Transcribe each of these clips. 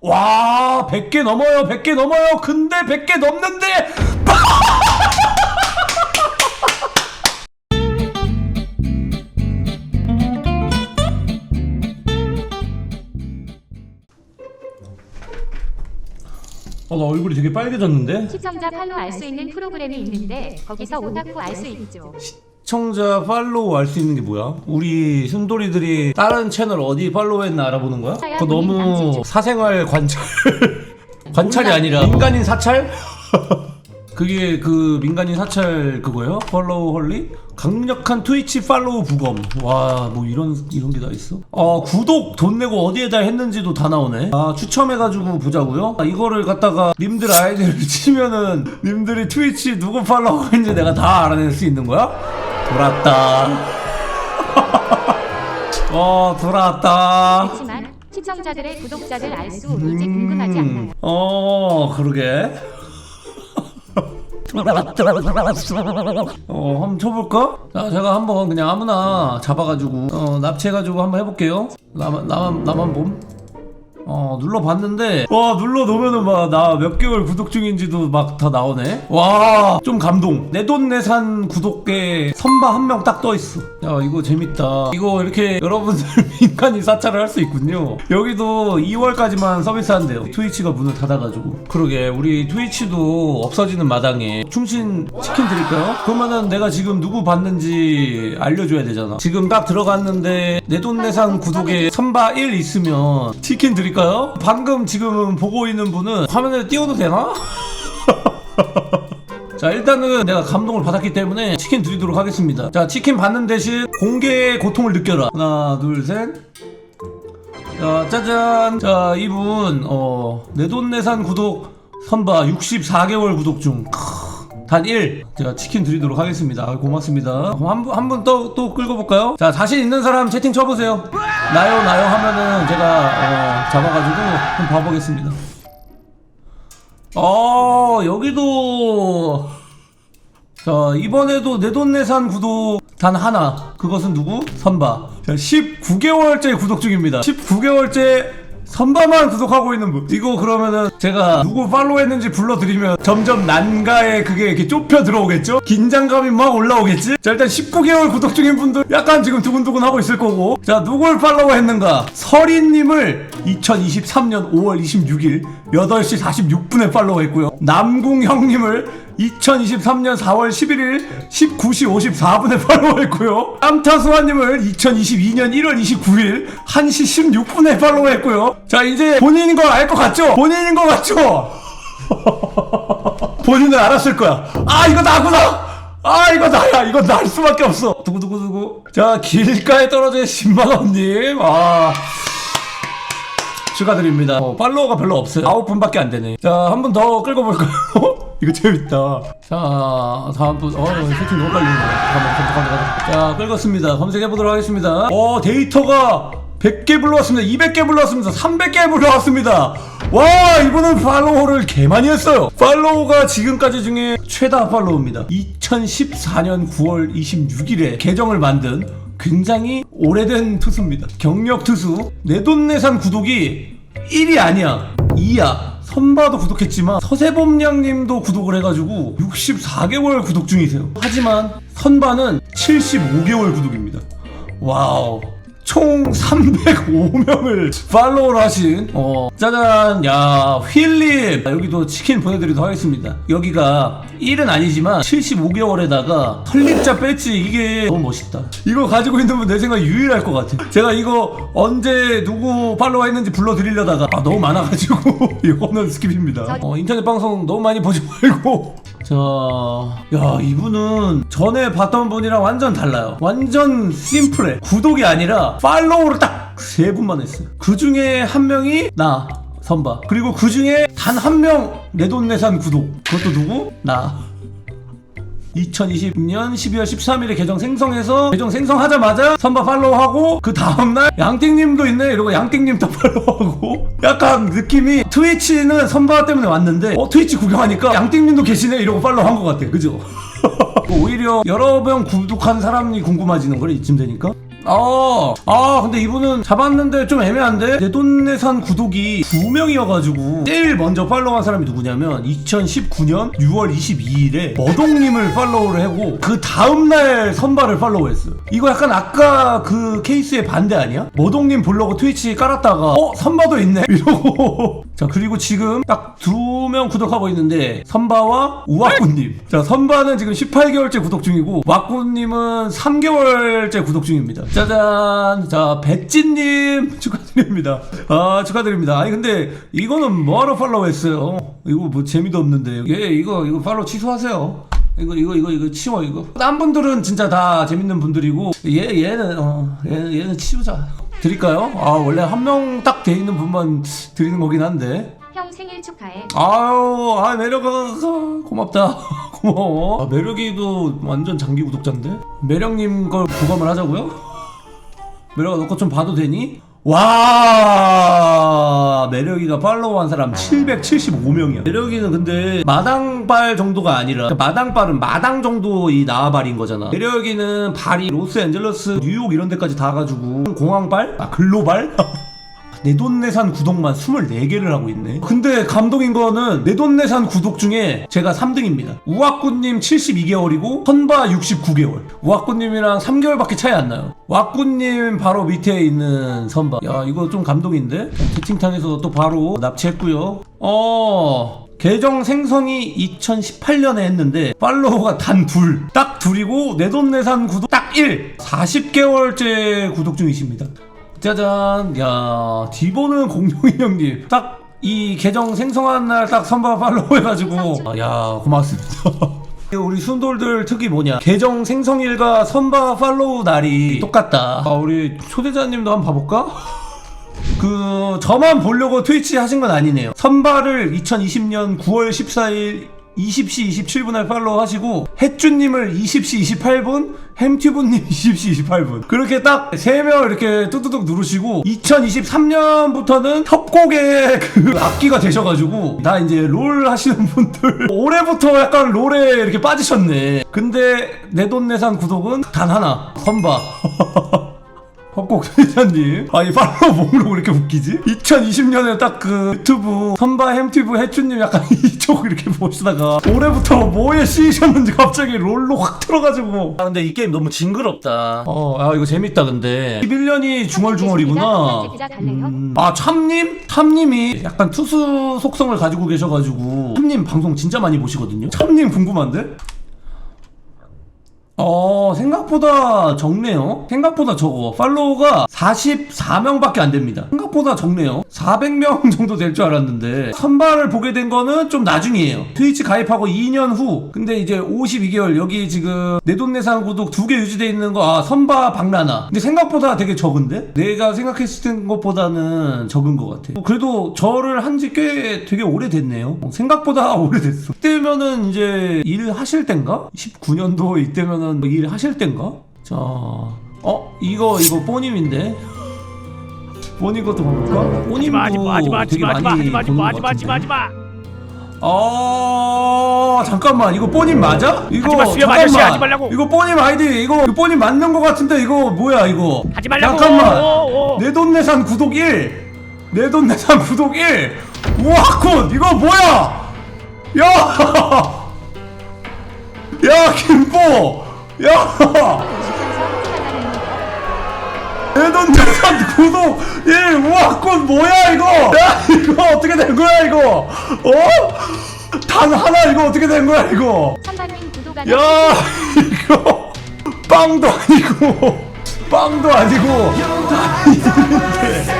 와 100개 넘어요 100개 넘어요 근데 100개 넘는데 어, 나 얼굴이 되게 빨개졌는데? 시청자 팔로 알 수 있는 프로그램이 있는데 거기서 오타쿠 알 수 있죠. 시청자 팔로우 알 수 있는 게 뭐야? 우리 순돌이들이 다른 채널 어디 팔로우 했나 알아보는 거야? 그거 너무 사생활 관찰 관찰이 아니라 민간인 사찰? 그게 그 민간인 사찰 그거예요? 팔로우 헐리? 강력한 트위치 팔로우 부검 와 뭐 이런 이런 게 다 있어? 어 구독 돈 내고 어디에다 했는지도 다 나오네 아 추첨해가지고 보자고요? 아, 이거를 갖다가 님들 아이디를 치면은 님들이 트위치 누구 팔로우 했는지 내가 다 알아낼 수 있는 거야? 돌았다 어 돌아왔다 그렇지만 시청자들의 구독자들 알수 이제 궁금하지 않나요? 음, 어 그러게 어 한번 쳐볼까? 자 제가 한번 그냥 아무나 잡아가지고 어 납치해가지고 한번 해볼게요 나만 나만 나만 봄. 어 눌러봤는데 와 눌러 놓으면은 막 나 몇 개월 구독 중인지도 막 다 나오네? 와 좀 감동. 내 돈 내산 구독계 선바 한 명 딱 떠있어. 야 이거 재밌다. 이거 이렇게 여러분들 민간인 사찰을 할 수 있군요. 여기도 2월까지만 서비스 한대요. 트위치가 문을 닫아가지고. 그러게 우리 트위치도 없어지는 마당에 충신 치킨 드릴까요? 그러면은 내가 지금 누구 봤는지 알려줘야 되잖아. 지금 딱 들어갔는데 내 돈 내산 구독에 선바 1 있으면 치킨 드릴까 요? 방금 지금 보고 있는 분은 화면에 띄워도 되나? 자 일단은 내가 감동을 받았기 때문에 치킨 드리도록 하겠습니다. 자 치킨 받는 대신 공개의 고통을 느껴라. 하나 둘셋. 자 짜잔. 자 이분 어 내돈내산 구독 선바 64개월 구독 중 단 1. 제가 치킨 드리도록 하겠습니다. 아, 고맙습니다. 그럼 한 분, 한 분 또, 또 끌고 볼까요? 자, 자신 있는 사람 채팅 쳐보세요. 나요, 나요 하면은 제가, 어, 잡아가지고 한 번 봐보겠습니다. 어, 여기도, 자, 이번에도 내돈내산 구독 단 하나. 그것은 누구? 선바. 자, 19개월째 구독 중입니다. 19개월째 선바만 구독하고 있는 분. 이거 그러면은 제가 누구 팔로우 했는지 불러드리면 점점 난가에 그게 이렇게 좁혀 들어오겠죠? 긴장감이 막 올라오겠지? 자, 일단 19개월 구독 중인 분들 약간 지금 두근두근 하고 있을 거고. 자, 누굴 팔로우 했는가? 서린님을 2023년 5월 26일 8시 46분에 팔로우 했고요. 남궁 형님을 2023년 4월 11일 19시 54분에 팔로우 했고요. 깜타수아님을 2022년 1월 29일 1시 16분에 팔로우 했고요. 자 이제 본인인 거알것 같죠? 본인인 거 같죠? 본인은 알았을 거야. 아 이거 나구나. 아 이거 나야. 이거 날 수밖에 없어. 두구두구두구. 자 길가에 떨어진 10만 원님. 아. 축하드립니다. 어, 팔로워가 별로 없어요. 9분밖에 안 되네. 자, 한 분 더 끌고 볼까요? 이거 재밌다. 자, 다음 분. 어, 세팅 너무 빨리. 잠깐만, 잠깐만, 잠깐만. 자, 끌었습니다. 검색해 보도록 하겠습니다. 어, 데이터가 100개 불러왔습니다. 200개 불러왔습니다. 300개 불러왔습니다. 와, 이분은 팔로우를 개 많이 했어요. 팔로우가 지금까지 중에 최다 팔로우입니다. 2014년 9월 26일에 계정을 만든 굉장히 오래된 투수입니다. 경력 투수. 내돈내산 구독이 1이 아니야. 2야. 선바도 구독했지만 서세범 양님도 구독을 해가지고 64개월 구독 중이세요. 하지만 선바는 75개월 구독입니다. 와우. 총 305명을 팔로우를 하신 어 짜잔 야 휠님 여기도 치킨 보내드리도록 하겠습니다. 여기가 1은 아니지만 75개월에다가 설립자 배지 이게 너무 멋있다. 이거 가지고 있는 분 내 생각 에 유일할 것 같아. 제가 이거 언제 누구 팔로우 했는지 불러드리려다가 아 너무 많아가지고 이거는 스킵입니다. 어 인터넷 방송 너무 많이 보지 말고 자, 야, 이분은 전에 봤던 분이랑 완전 달라요. 완전 심플해. 구독이 아니라 팔로우를 딱 세 분만 했어요. 그 중에 한 명이 나, 선바. 그리고 그 중에 단 한 명 내 돈 내산 구독. 그것도 누구? 나. 2020년 12월 13일에 계정 생성해서 계정 생성하자마자 선바 팔로우하고 그 다음날 양띵님도 있네? 이러고 양띵님 또 팔로우하고 약간 느낌이 트위치는 선바 때문에 왔는데 어 트위치 구경하니까 양띵님도 계시네? 이러고 팔로우한 것 같아. 그죠? 오히려 여러 명 구독한 사람이 궁금해지는 거래 이쯤 되니까 어, 아, 근데 이분은 잡았는데 좀 애매한데? 내돈내산 구독이 두 명이어가지고 제일 먼저 팔로우한 사람이 누구냐면 2019년 6월 22일에 머동님을 팔로우를 하고 그 다음날 선발을 팔로우했어요. 이거 약간 아까 그 케이스의 반대 아니야? 머동님 블로그 트위치 깔았다가 어? 선바도 있네? 이러고 자 그리고 지금 딱 두 명 구독하고 있는데 선바와 우와꾸님. 자 선바는 지금 18개월째 구독 중이고 와꾸님은 3개월째 구독 중입니다. 짜잔. 자 배찌님 축하드립니다. 아 축하드립니다. 아니 근데 이거는 뭐하러 팔로우 했어요? 이거 뭐 재미도 없는데. 예 이거 이거 팔로우 취소하세요. 이거 이거 이거 이거 치워 이거. 딴 분들은 진짜 다 재밌는 분들이고 얘 얘는 어 얘는 얘는 치우자 드릴까요? 아 원래 한 명 딱 돼 있는 분만 드리는 거긴 한데 형 생일 축하해. 아유, 아 매력아 고맙다. 고마워. 아, 매력이도 완전 장기 구독자인데. 매력님 걸 부감을 하자고요? 매력아 너 거 좀 봐도 되니? 와 매력이가 팔로우한 사람 775명이야 매력이는 근데 마당발 정도가 아니라 그러니까 마당발은 마당 정도 이 나와발인 거잖아 매력이는 발이 로스앤젤레스 뉴욕 이런 데까지 다 가지고 공항발? 아 글로발? 내돈내산 구독만 24개를 하고 있네. 근데 감동인 거는 내돈내산 구독 중에 제가 3등입니다. 우악구님 72개월이고 선바 69개월. 우악구님이랑 3개월밖에 차이 안 나요. 왁구님 바로 밑에 있는 선바. 야 이거 좀 감동인데? 채팅창에서 또 바로 납치했고요. 어. 계정 생성이 2018년에 했는데 팔로워가 단 둘. 딱 둘이고 내돈내산 구독 딱 1. 40개월째 구독 중이십니다. 짜잔. 야 디보는 공룡이 형님. 딱 이 계정 생성한 날 딱 선바 팔로우 해가지고. 아, 야 고맙습니다. 우리 순돌들 특이 뭐냐? 계정 생성일과 선바 팔로우 날이 똑같다. 아, 우리 초대자님도 한번 봐볼까? 그 저만 보려고 트위치 하신 건 아니네요. 선바를 2020년 9월 14일 20시 27분에 팔로우 하시고 햇주님을 20시 28분 햄튜브님 20시 28분. 그렇게 딱 3명 이렇게 뚜두둑 누르시고 2023년부터는 협곡의 그 악기가 되셔가지고 다 이제 롤 하시는 분들. 올해부터 약간 롤에 이렇게 빠지셨네. 근데 내돈내산 구독은 단 하나. 선바 헛곡 회장님 아니 팔로우 목록 왜 이렇게 웃기지? 2020년에 딱 그 유튜브 선바 햄튜브 해춘님 약간 이쪽 이렇게 보시다가 올해부터 뭐에 씌이셨는지 갑자기 롤로 확 들어가지고 아 근데 이 게임 너무 징그럽다 어아 이거 재밌다 근데 11년이 중얼중얼이구나? 음, 아 참님? 참님이 약간 투수 속성을 가지고 계셔가지고 참님 방송 진짜 많이 보시거든요 참님 궁금한데? 어 생각보다 적네요. 생각보다 적어 팔로우가 44명밖에 안 됩니다. 생각보다 적네요. 400명 정도 될 줄 알았는데 선발을 보게 된 거는 좀 나중이에요. 트위치 가입하고 2년 후. 근데 이제 52개월 여기 지금 내돈내산 구독 두 개 유지돼 있는 거 아 선바 박라나. 근데 생각보다 되게 적은데? 내가 생각했을 것보다는 적은 것 같아. 그래도 저를 한 지 꽤 되게 오래됐네요. 어, 생각보다 오래됐어. 이때면은 이제 일 하실 땐가? 19년도 이때면은 뭐 일 하실 땐가? 자 어? 이거 이거 뽀님인데. 뽀님 것도? 뽀님도 하지마 하지마 되게 많이 보는 것 같은데. 하지마 아 잠깐만. 이거 뽀님 맞아? 이거 하지마, 수염 아저씨, 하지 말라고. 이거 뽀님 아이디 이거 이거 뽀님 맞는 거 같은데 이거 뭐야 이거? 하지 말라고. 잠깐만. 오, 오. 내돈내산 구독 1 내돈내산 구독 1 우와콘 이거 뭐야? 야! 야 김보 야! 내돈내산 구독 1 우와콘 뭐야 이거 야 이거 어떻게 된 거야 이거 어? 단 하나 이거 어떻게 된 거야 이거 선반님 야 이거 빵도 아니고 빵도 아니고 이제 노동청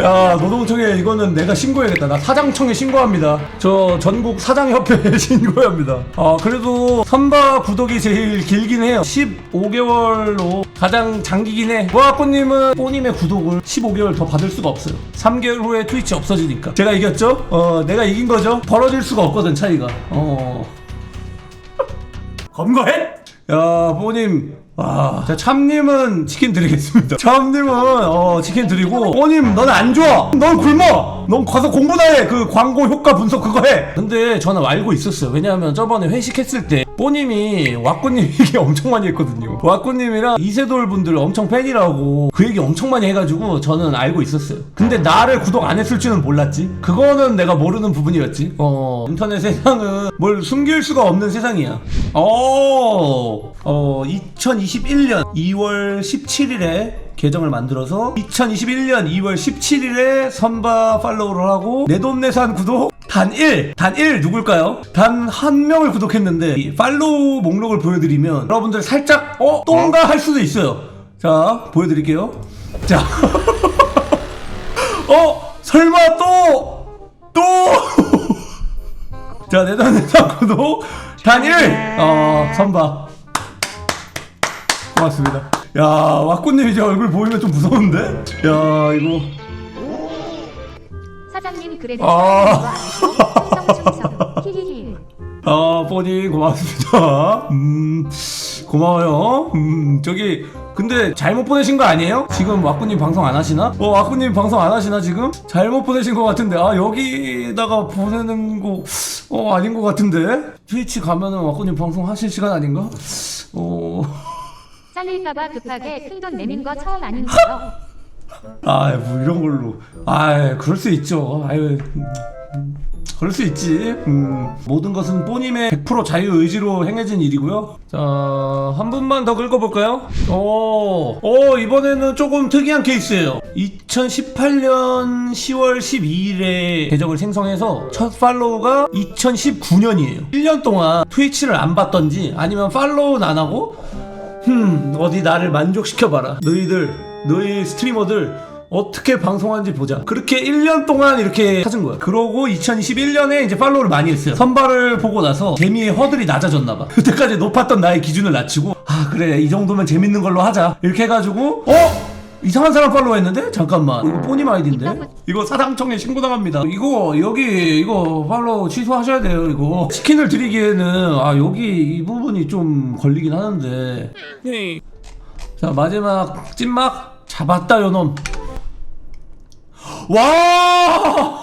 야 노동청에 이거는 내가 신고해야겠다. 나 사장청에 신고합니다. 저 전국 사장협회에 신고합니다. 아 그래도 선바 구독이 제일 길긴 해요. 15개월로 가장 장기긴 해. 모아꼬님은 뽀님의 구독을 15개월 더 받을 수가 없어요. 3개월 후에 트위치 없어지니까. 제가 이겼죠? 어 내가 이긴 거죠? 벌어질 수가 없거든 차이가. 어. 검거해? 야, 뽀님. 와, 자, 참님은 치킨 드리겠습니다. 참님은, 어, 치킨 드리고, 뽀님, 넌안 좋아! 넌 굶어! 어? 넌 가서 공부나 해. 그 광고 효과 분석 그거 해. 근데 저는 알고 있었어요. 왜냐하면 저번에 회식했을 때 뽀님이 왁꾸님 얘기 엄청 많이 했거든요. 왁꾸님이랑 이세돌 분들 엄청 팬이라고 그 얘기 엄청 많이 해가지고 저는 알고 있었어요. 근데 나를 구독 안 했을 줄은 몰랐지. 그거는 내가 모르는 부분이었지. 어 인터넷 세상은 뭘 숨길 수가 없는 세상이야. 어, 어 2021년 2월 17일에 계정을 만들어서 2021년 2월 17일에 선바 팔로우를 하고 내돈내산 구독 단 1! 단 1 누굴까요? 단 한 명을 구독했는데 이 팔로우 목록을 보여드리면 여러분들 살짝 어? 똥가 할 수도 있어요 자 보여드릴게요 자 어? 설마 또? 또? 자 내돈내산 구독 단 1! 어 선바 고맙습니다. 야, 왁구님 이제 얼굴 보이면 좀 무서운데? 야, 이거. 사장님 그래도 아. 히히히 아, 뽀니 고맙습니다. 음, 고마워요. 음, 저기, 근데 잘못 보내신 거 아니에요? 지금 왁구님 방송 안 하시나? 어, 왁구님 방송 안 하시나 지금? 잘못 보내신 거 같은데. 아, 여기다가 보내는 거, 어, 아닌 거 같은데? 트위치 가면은 왁구님 방송 하실 시간 아닌가? 어. 잘릴까봐 급하게 큰 돈 내는 거 처음 아닌가요? 아, 뭐 이런 걸로. 아, 그럴 수 있죠. 아유, 음, 그럴 수 있지. 음, 모든 것은 뽀님의 100% 자유 의지로 행해진 일이고요. 자, 한 분만 더 긁어볼까요? 오, 오, 이번에는 조금 특이한 케이스예요. 2018년 10월 12일에 계정을 생성해서 첫 팔로우가 2019년이에요. 1년 동안 트위치를 안 봤던지 아니면 팔로우는 안 하고 흠 어디 나를 만족시켜봐라 너희들 너희 스트리머들 어떻게 방송하는지 보자. 그렇게 1년 동안 이렇게 찾은 거야. 그러고 2021년에 이제 팔로우를 많이 했어요. 선발을 보고 나서 재미의 허들이 낮아졌나봐. 그때까지 높았던 나의 기준을 낮추고 아 그래 이 정도면 재밌는 걸로 하자. 이렇게 해가지고 어? 이상한 사람 팔로우 했는데? 잠깐만. 이거 뽀님 아이디인데? 이거 사상청에 신고당합니다. 이거 여기 이거 팔로우 취소하셔야 돼요 이거. 치킨을 드리기에는 아 여기 이 부분이 좀 걸리긴 하는데. 자 마지막 찐막 잡았다 요놈 와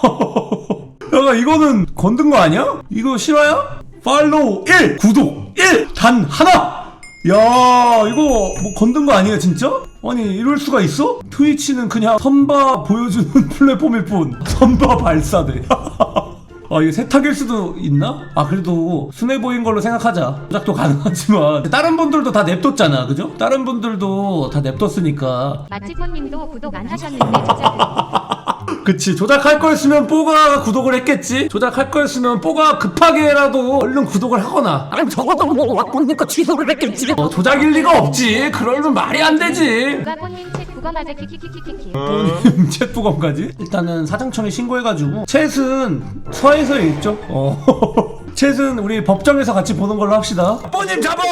야가 이거는 건든 거 아니야? 이거 실화야? 팔로우 1 구독 1단 하나 야 이거 뭐 건든 거 아니에요 진짜? 아니 이럴 수가 있어? 트위치는 그냥 선바 보여주는 플랫폼일 뿐 선바 발사대 아 이게 세탁일 수도 있나? 아 그래도 순해 보인 걸로 생각하자 조작도 가능하지만 다른 분들도 다 냅뒀잖아 그죠? 다른 분들도 다 냅뒀으니까 마치코님도 구독 안 하셨는데 조작 그치 조작할 거였으면 뽀가 구독을 했겠지 조작할 거였으면 뽀가 급하게라도 얼른 구독을 하거나 아니 적어도 뭐 왁구니까 취소를 했겠지 어, 조작일 리가 없지 그러면 말이 안 되지 누가 꽃님 책 맞아 키키키키키키. 뽀님 챗부검까지? 일단은 사장청에 신고해가지고 챗은 서해서에 있죠? 어 챗은 우리 법정에서 같이 보는 걸로 합시다 뽀님 잡아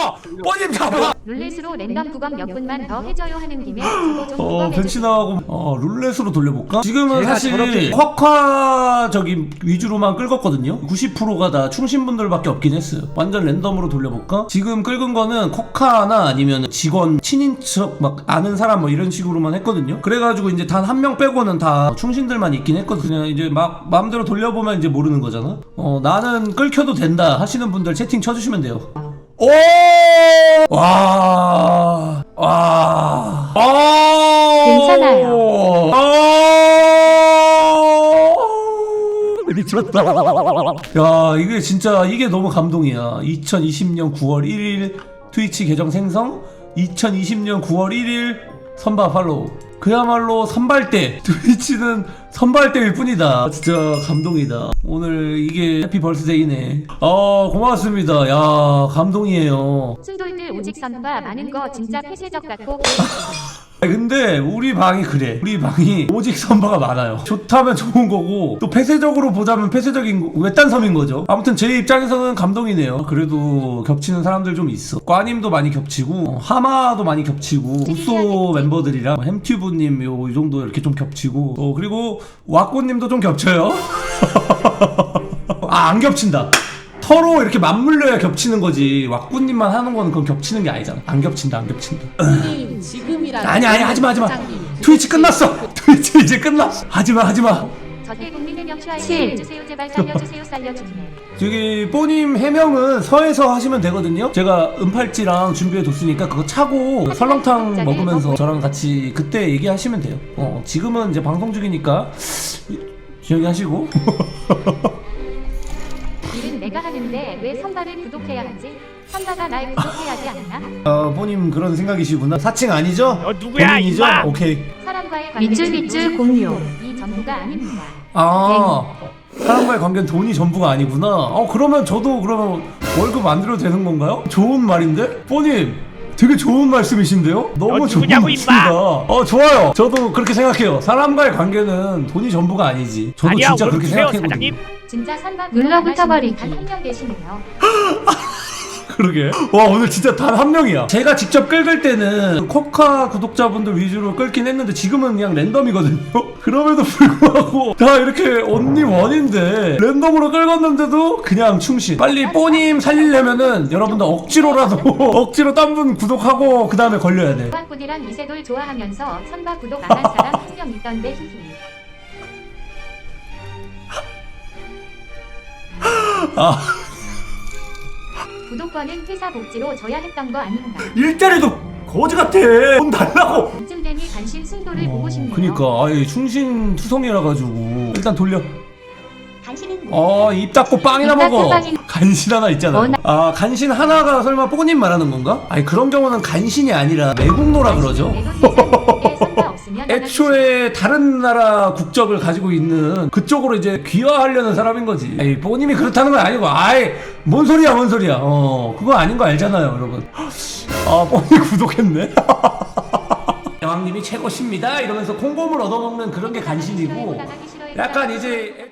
뽀님 잡아 룰렛으로 랜덤 구검 몇 분만 더 해줘요 하는 김에 좀 어, 벤치나하고 어, 룰렛으로 돌려볼까? 지금은 제가 사실 저렇게- 쿼카 저기 위주로만 끌었거든요. 90%가 다 충신분들밖에 없긴 했어요. 완전 랜덤으로 돌려볼까? 지금 끌은 거는 쿼카나 아니면 직원 친인척 막 아는 사람 뭐 이런 식으로만 했거든요. 그래가지고 이제 단 한 명 빼고는 다 충신들만 있긴 했거든요. 그냥 이제 막 마음대로 돌려보면 이제 모르는 거잖아. 어 나는 끌켜도 된다 하시는 분들 채팅 쳐주시면 돼요. 오! 와! 와! 아! 괜찮아요. 아! 미쳤다 야, 이게 진짜 이게 너무 감동이야. 2020년 9월 1일 트위치 계정 생성, 2020년 9월 1일 선바 팔로우. 그야말로 선발대. 트위치는 선발대일 뿐이다. 진짜 감동이다. 오늘 이게 해피 벌스데이네. 아, 고맙습니다. 야, 감동이에요. 순돌들 오직 선바 많은 거 진짜 폐쇄적 같고 근데 우리 방이 그래. 우리 방이 오직 선바가 많아요. 좋다면 좋은 거고 또 폐쇄적으로 보자면 폐쇄적인 거- 외딴 섬인 거죠. 아무튼 제 입장에서는 감동이네요. 그래도 겹치는 사람들 좀 있어. 꽈님도 많이 겹치고 어, 하마도 많이 겹치고 우소 멤버들이랑 뭐 햄튜브님 요 이 정도 이렇게 좀 겹치고 어, 그리고 왁구님도 좀 겹쳐요. 아 안 겹친다. 서로 이렇게 맞물려야 겹치는 거지. 왁구님만 하는 거는 그건 겹치는 게 아니잖아. 안 겹친다, 안 겹친다. 지금이라 아니 아니 하지마 하지마 트위치 끝났어 트위치 이제 끝났어 하지마 하지마 국민 해명 제발 살려주세요. 저기 뽀님 해명은 서에서 하시면 되거든요. 제가 은팔찌랑 준비해 뒀으니까 그거 차고 설렁탕 먹으면서 저랑 같이 그때 얘기하시면 돼요. 어, 지금은 이제 방송 중이니까 조용히 하시고. 내가 하는데 왜 선발을 구독해야 하지? 선발가 날 구독해야 하지 않나? 어, 뽀님 그런 생각이시구나. 사칭 아니죠? 너 누구야, 본인이죠? 임마? 오케이. 사람과의 관계는 밑줄 밑줄 공유. 이 전부가 아닙니다. 아 사람과의 관계는 돈이 전부가 아니구나. 어 그러면 저도 그러면 월급 안 드려도 되는 건가요? 좋은 말인데? 뽀님 되게 좋은 말씀이신데요? 너무 너 좋은 누구냐고, 말씀이다. 임마! 어 좋아요. 저도 그렇게 생각해요. 사람과의 관계는 돈이 전부가 아니지. 저도 아니야 진짜 그렇게 주세요 생각해거든요. 사장님 진짜 선발 눌러붙어 버리기. 단한명 계시네요. 그러게. 와 오늘 진짜 단 한 명이야. 제가 직접 긁을 때는 코카 구독자분들 위주로 끓긴 했는데 지금은 그냥 랜덤이거든요. 그럼에도 불구하고 다 이렇게 언니 원인데 랜덤으로 긁었는데도 그냥 충실. 빨리 뽀님 살리려면은 여러분들 억지로라도 억지로 딴 분 구독하고 그 다음에 걸려야 돼. 오빠꾼이랑 이세돌 좋아하면서 선발 구독 안 한 사람 한 명 있던데 히히. 아 구독권은 회사 복지로 줘야 했던 거 아닌가? 일자리도 거지 같아. 돈 달라고. 이쯤 되니 간신 순도를 보고 싶네요. 그니까 아예 충신 투성이라 가지고 일단 돌려. 어, 입 닫고 빵이나 먹어. 간신 하나 있잖아. 아, 간신 하나가 설마 뽀님 말하는 건가? 아니, 그런 경우는 간신이 아니라 매국노라 그러죠. 애초에 다른 나라 국적을 가지고 있는 그쪽으로 이제 귀화하려는 사람인 거지. 아이, 뽀님이 그렇다는 건 아니고, 아이, 뭔 소리야, 뭔 소리야. 어, 그거 아닌 거 알잖아요, 여러분. 아, 뽀님 구독했네. 여왕님이 최고십니다. 이러면서 콩고물 얻어먹는 그런 게 간신이고, 약간 이제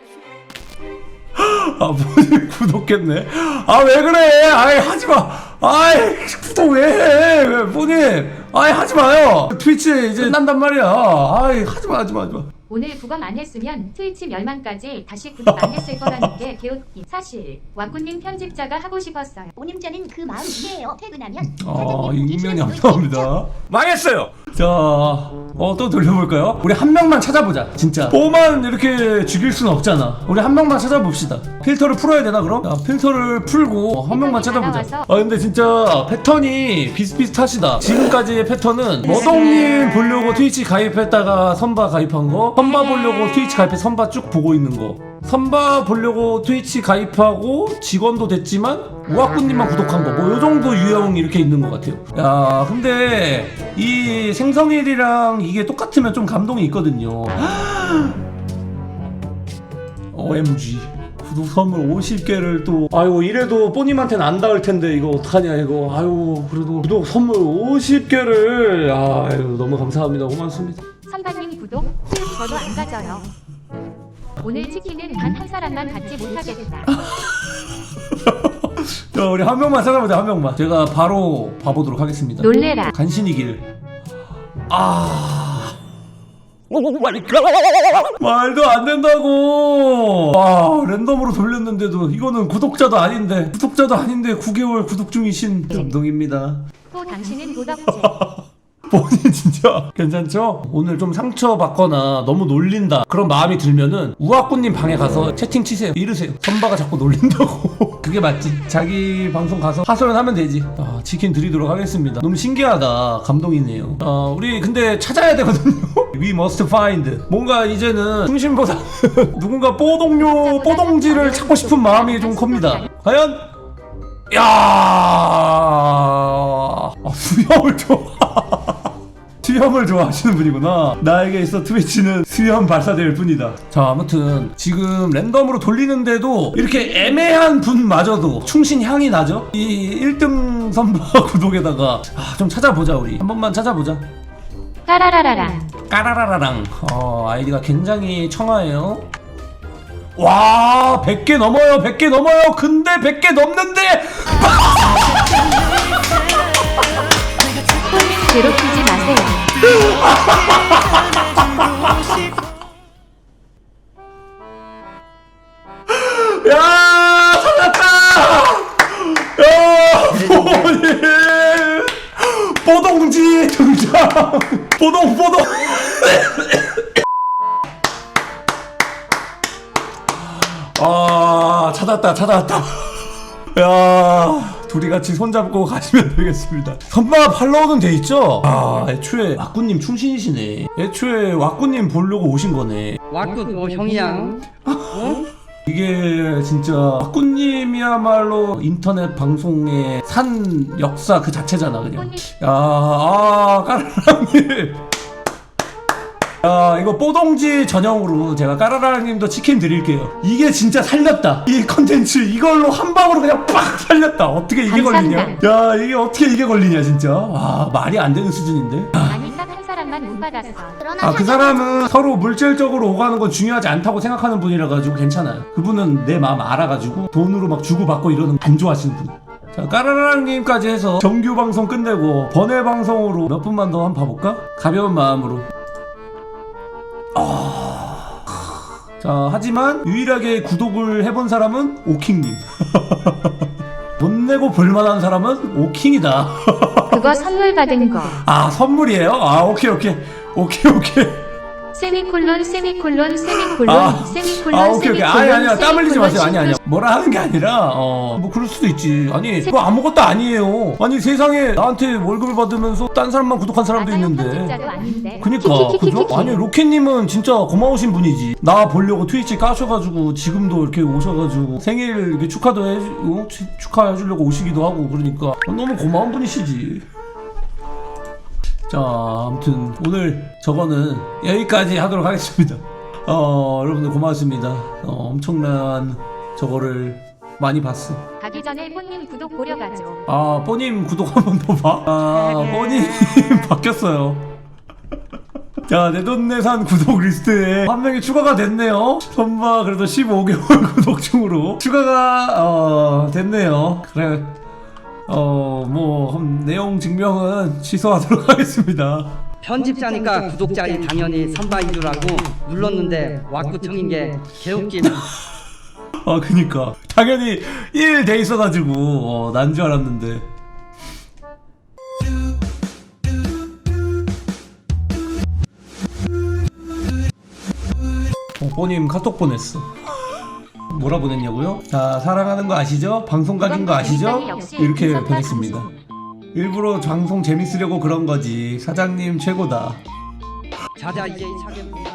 아, 뭐지 구독했네. 아, 왜 그래? 아이, 하지 마. 아이, 구독 왜 해? 왜, 뿌님. 아이, 하지 마요. 트위치 이제 끝난단 말이야. 아이, 하지 마, 하지 마, 하지 마. 오늘 부검 안 했으면 트위치 멸망까지 다시 구독 안 했을 거라는 게 개웃긴 사실 와꾸님 편집자가 하고 싶었어요. 5년 그 마음이에요. 퇴근하면 아, 익명이 감사합니다. 망했어요. 자, 어, 또 돌려볼까요? 우리 한 명만 찾아보자, 진짜. 뽀만 이렇게 죽일 순 없잖아. 우리 한 명만 찾아봅시다. 필터를 풀어야 되나, 그럼? 자, 필터를 풀고 한 명만 찾아보자. 아, 근데 진짜 패턴이 비슷비슷하시다. 지금까지의 패턴은 머동님 보려고 트위치 가입했다가 선바 가입한 거, 선바 보려고 트위치 가입해 선바 쭉 보고 있는 거. 선바 보려고 트위치 가입하고 직원도 됐지만 우아꾸님만 구독한 거 뭐 요 정도 유형 이렇게 있는 것 같아요. 야 근데 이 생성일이랑 이게 똑같으면 좀 감동이 있거든요. OMG 구독 선물 50개를 또. 아이고 이래도 뽀님한테는 안 닿을 텐데 이거 어떡하냐 이거. 아유 그래도 구독 선물 50개를. 아유 너무 감사합니다. 고맙습니다. 선발님 구독 저도 안 가져요. 오늘 치킨은 단 한 사람만 갖지 못하겠다. 자 우리 한 명만 찾아보자 한 명만 제가 바로 봐보도록 하겠습니다 놀래라. 간신이길 아 말도 안 된다고 와 랜덤으로 돌렸는데도 이거는 구독자도 아닌데 구독자도 아닌데 9개월 구독 중이신 감동입니다 또 당신은 도덕질. 본인 진짜 괜찮죠? 오늘 좀 상처받거나 너무 놀린다 그런 마음이 들면은 우아꾸님 방에 가서 채팅 치세요. 이르세요. 선바가 자꾸 놀린다고. 그게 맞지. 자기 방송 가서 하소연하면 되지. 아, 치킨 드리도록 하겠습니다. 너무 신기하다. 감동이네요. 아, 우리 근데 찾아야 되거든요. We must find. 뭔가 이제는 중심보다 누군가 뽀동료 뽀동지를 찾고 싶은 마음이 좀 큽니다. 과연? 야! 아, 수염을 좋아 수염을 좋아하시는 분이구나. 나에게 있어 트위치는 수염 발사대일 뿐이다. 자, 아무튼 지금 랜덤으로 돌리는데도 이렇게 애매한 분마저도 충신 향이 나죠? 이 1등 선바 구독에다가 아, 좀 찾아보자 우리. 한 번만 찾아보자. 까라라라라. 까라라라랑 어, 아이디가 굉장히 청아해요. 와, 100개 넘어요. 100개 넘어요. 근데 100개 넘는데 괴롭히지 마세요. 야 찾았다! 야 보님! 뽀동지 등장! 뽀동 뽀동! 아 찾았다 찾았다. 야 둘이 같이 손잡고 가시면 되겠습니다 선마 팔로우는 돼 있죠? 아 애초에 왁구님 충신이시네 애초에 왁구님 보려고 오신 거네 왔고 어, 형이야. 이게 진짜 왁구님이야말로 인터넷 방송의 산 역사 그 자체잖아 그냥. 야, 아, 까르랑님. 야, 이거 뽀동지 전용으로 제가 까르랑님도 치킨 드릴게요. 이게 진짜 살렸다. 이 컨텐츠 이걸로 한 방으로 그냥 빡 살렸다. 어떻게 이게 감사합니다. 걸리냐? 야, 이게 어떻게 이게 걸리냐, 진짜. 와, 말이 안 되는 수준인데. 아니 딱 한 사람만 못 받았어. 그러나 아, 그 사람은 서로 물질적으로 오가는 건 중요하지 않다고 생각하는 분이라 가지고 괜찮아요. 그분은 내 마음 알아가지고 돈으로 막 주고 받고 이러는 거안 좋아하시는 분. 자, 까르랑님까지 해서 정규 방송 끝내고 번외 방송으로 몇 분만 더 한 번 봐볼까? 가벼운 마음으로. 아. 자, 하지만 유일하게 구독을 해본 사람은 오킹님. 돈 내고 볼만한 사람은 오킹이다. 그거 선물 받은 거. 아, 선물이에요? 아, 오케이, 오케이. 오케이, 오케이. 세미콜론 세미콜론 세미콜론 아, 세미콜론 아 오케이 오케이. 아니 아니야 땀 흘리지 마세요. 아니 아니야 뭐라 하는 게 아니라 어뭐 그럴 수도 있지. 아니 그거 아무것도 아니에요. 아니 세상에 나한테 월급을 받으면서 딴 사람만 구독한 사람도 있는데. 그니까. 그죠? 아니 로켓님은 진짜 고마우신 분이지. 나 보려고 트위치 까셔가지고 지금도 이렇게 오셔가지고 생일 이렇게 축하도 해 어? 추- 축하해주려고 오시기도 하고 그러니까. 너무 고마운 분이시지 자 아무튼 오늘 저거는 여기까지 하도록 하겠습니다 어 여러분들 고맙습니다 어, 엄청난 저거를 많이 봤어 가기 전에 본님 구독 보려 가죠. 아, 뽀님 구독 한 번 더 봐. 아, 뽀님 바뀌었어요. 자, 내돈내산 구독 리스트에 한 명이 추가가 됐네요. 선마 그래도 15개월 구독 중으로 추가가 어, 됐네요. 그래. 어, 뭐 음, 내용 증명은 취소하도록 하겠습니다. 편집자니까 구독자이 당연히 선바인 줄 알고 눌렀는데 왔고 청인 게 개웃긴. 아, 그니까 당연히 1 돼 있어가지고 어, 난 줄 알았는데. 어, 뽀님 카톡 보냈어. 뭐라 보냈냐고요? 자 사랑하는 거 아시죠? 방송 각인 거 아시죠? 이렇게 보냈습니다. 일부러 방송 재밌으려고 그런 거지. 사장님 최고다. 자자 이제 이 차게.